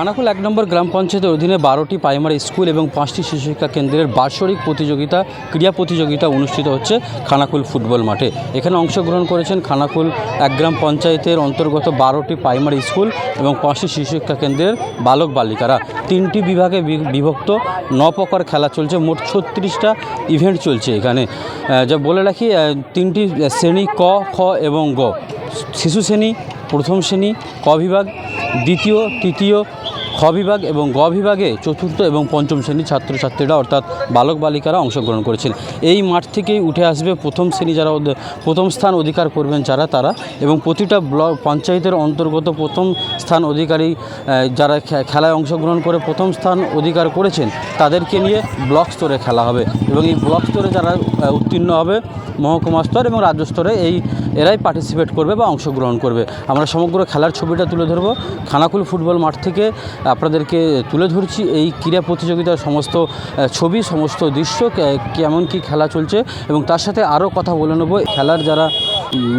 খানাকুল এক নম্বর গ্রাম পঞ্চায়েতের অধীনে বারোটি প্রাইমারি স্কুল এবং পাঁচটি শিশু শিক্ষা কেন্দ্রের বার্ষরিক প্রতিযোগিতা, ক্রীড়া প্রতিযোগিতা অনুষ্ঠিত হচ্ছে খানাকুল ফুটবল মাঠে। এখানে অংশগ্রহণ করেছেন খানাকুল এক গ্রাম পঞ্চায়েতের অন্তর্গত বারোটি প্রাইমারি স্কুল এবং পাঁচটি শিশু শিক্ষা কেন্দ্রের বালক বালিকারা। তিনটি বিভাগে বিভক্ত, ন প্রকার খেলা চলছে, মোট ছত্রিশটা ইভেন্ট চলছে এখানে। যা বলে রাখি তিনটি শ্রেণি ক, খ এবং গ। শিশু শ্রেণি, প্রথম শ্রেণি, ক বিভাগ, দ্বিতীয়, তৃতীয় খ বিভাগ এবং গ বিভাগে চতুর্থ এবং পঞ্চম শ্রেণির ছাত্রছাত্রীরা অর্থাৎ বালক বালিকারা অংশগ্রহণ করেছেন এই মাঠ থেকেই উঠে আসবে প্রথম শ্রেণি যারা প্রথম স্থান অধিকার করবেন যারা তারা এবং প্রতিটা ব্লক পঞ্চায়েতের অন্তর্গত প্রথম স্থান অধিকারী যারা খেলায় অংশগ্রহণ করে প্রথম স্থান অধিকার করেছেন তাদেরকে নিয়ে ব্লক স্তরে খেলা হবে এবং এই ব্লক স্তরে যারা উত্তীর্ণ হবে মহকুমা স্তর এবং রাজ্য স্তরে এই এরাই পার্টিসিপেট করবে বা অংশগ্রহণ করবে। আমরা সমগ্র খেলার ছবিটা তুলে ধরবো। খানাকুল ফুটবল মাঠ থেকে আপনাদেরকে তুলে ধরছি এই ক্রীড়া প্রতিযোগিতার সমস্ত ছবি সমস্ত দৃশ্য কেমন কি খেলা চলছে এবং তার সাথে আরও কথা বলে নেব। খেলার যারা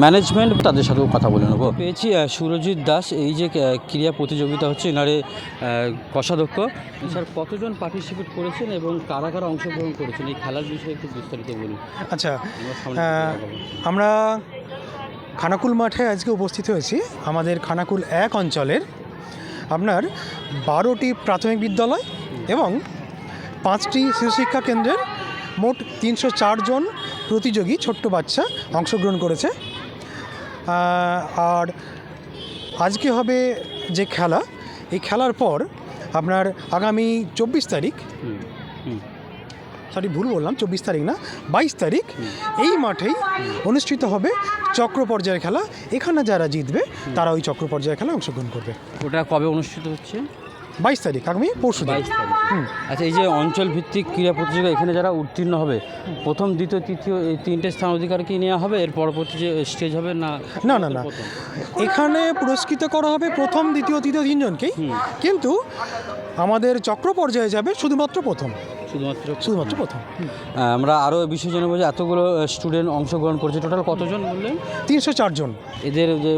ম্যানেজমেন্ট তাদের সাথেও কথা বলে নেব। পেয়েছি সুরজিৎ দাস। এই যে ক্রীড়া প্রতিযোগিতা হচ্ছে এনারে কোষাধ্যক্ষ। স্যার কতজন পার্টিসিপেট করেছেন এবং কারা কারা অংশগ্রহণ করেছেন? এই খেলার বিষয়ে একটু বিস্তারিত বলুন। আচ্ছা আমার খানাকুল মাঠে আজকে উপস্থিত হয়েছি আমাদের খানাকুল এক অঞ্চলের আপনার বারোটি প্রাথমিক বিদ্যালয় এবং পাঁচটি শিশু শিক্ষা কেন্দ্রের মোট তিনশো জন প্রতিযোগী ছোট্ট বাচ্চা অংশগ্রহণ করেছে আর আজকে হবে যে খেলা, এই খেলার পর আপনার আগামী চব্বিশ তারিখ। সরি ভুল বললাম চব্বিশ তারিখ না বাইশ তারিখ এই মাঠেই অনুষ্ঠিত হবে চক্র পর্যায়ের খেলা। এখানে যারা জিতবে তারা ওই চক্র পর্যায়ের খেলা অংশগ্রহণ করবে। ওটা কবে অনুষ্ঠিত হচ্ছে? বাইশ তারিখ আগামী পরশু বাইশ তারিখ। আচ্ছা এই যে অঞ্চল ভিত্তিক ক্রীড়া প্রতিযোগিতা এখানে যারা উত্তীর্ণ হবে প্রথম দ্বিতীয় তৃতীয় এই তিনটে স্থান অধিকার কি নেওয়া হবে? এর পরবর্তী যে স্টেজ হবে না না, না, না। এখানে পুরস্কৃত করা হবে প্রথম দ্বিতীয় তৃতীয় তিনজনকেই। কিন্তু আমাদের চক্র পর্যায়ে যাবে শুধুমাত্র প্রথম। শুধুমাত্র শুধুমাত্র প্রথম। আমরা আরও বিষয় জানাব যে এতগুলো স্টুডেন্ট অংশগ্রহণ করছে। টোটাল কতজন বললেন? তিনশো চারজন এদের যে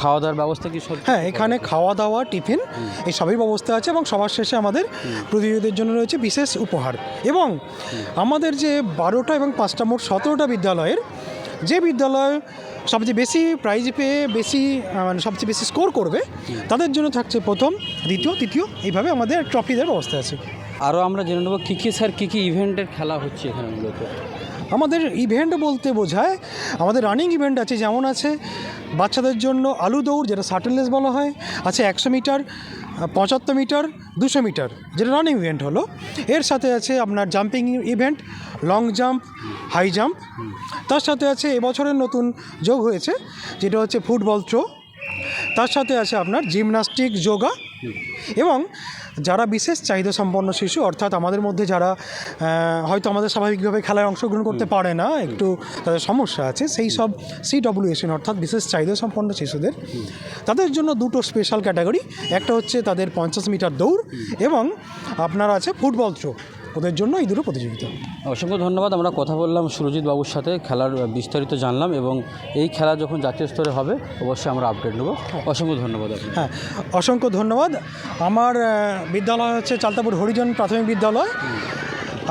খাওয়া দাওয়ার ব্যবস্থা কি সব? হ্যাঁ এখানে খাওয়া দাওয়া টিফিন এই সবই ব্যবস্থা আছে এবং সবার শেষে আমাদের প্রতিযোগীদের জন্য রয়েছে বিশেষ উপহার। এবং আমাদের যে বারোটা এবং পাঁচটা মোট সতেরোটা বিদ্যালয়ের যে বিদ্যালয় সবচেয়ে বেশি প্রাইজ পেয়ে বেশি মানে সবচেয়ে বেশি স্কোর করবে তাদের জন্য থাকছে প্রথম দ্বিতীয় তৃতীয় এইভাবে আমাদের ট্রফি দেওয়ার ব্যবস্থা আছে। আরও আমরা জেনে নেব কী কী, স্যার, কী কী ইভেন্টের খেলা হচ্ছে এখানে মূলত? আমাদের ইভেন্ট বলতে বোঝায়, আমাদের রানিং ইভেন্ট আছে, যেমন আছে বাচ্চাদের জন্য আলু দৌড়, যেটা শাটেললেস বলা হয়, আছে একশো মিটার, পঁচাত্তর মিটার, দুশো মিটার, যেটা রানিং ইভেন্ট হলো। এর সাথে আছে আপনার jumping event, long jump, high jump. তার সাথে আছে এবছরের নতুন যোগ হয়েছে, যেটা হচ্ছে ফুটবল থ্রো। তার সাথে আছে আপনার জিমনাস্টিক যোগা এবং যারা বিশেষ চাহিদা সম্পন্ন শিশু অর্থাৎ আমাদের মধ্যে যারা হয়তো আমাদের স্বাভাবিকভাবে খেলায় অংশগ্রহণ করতে পারে না একটু তাদের সমস্যা আছে সেই সব সিডব্লিউএসএন অর্থাৎ বিশেষ চাহিদা সম্পন্ন শিশুদের তাদের জন্য দুটো স্পেশাল ক্যাটাগরি একটা হচ্ছে তাদের পঞ্চাশ মিটার দৌড় এবং আপনার আছে ফুটবল থ্রো ওদের জন্য এই দুটো প্রতিযোগিতা। অসংখ্য ধন্যবাদ আমরা কথা বললাম সুরজিৎ বাবুর সাথে খেলার বিস্তারিত জানলাম এবং এই খেলা যখন জাতীয় স্তরে হবে অবশ্যই আমরা আপডেট নেব। অসংখ্য ধন্যবাদ হ্যাঁ অসংখ্য ধন্যবাদ। আমার বিদ্যালয় হচ্ছে চালতাপুর হরিজন প্রাথমিক বিদ্যালয়।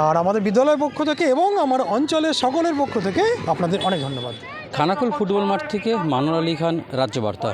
আর আমাদের বিদ্যালয়ের পক্ষ থেকে এবং আমার অঞ্চলের সকলের পক্ষ থেকে আপনাদের অনেক ধন্যবাদ। খানাকুল ফুটবল মাঠ থেকে মানোর আলী খান রাজ্য বার্তা।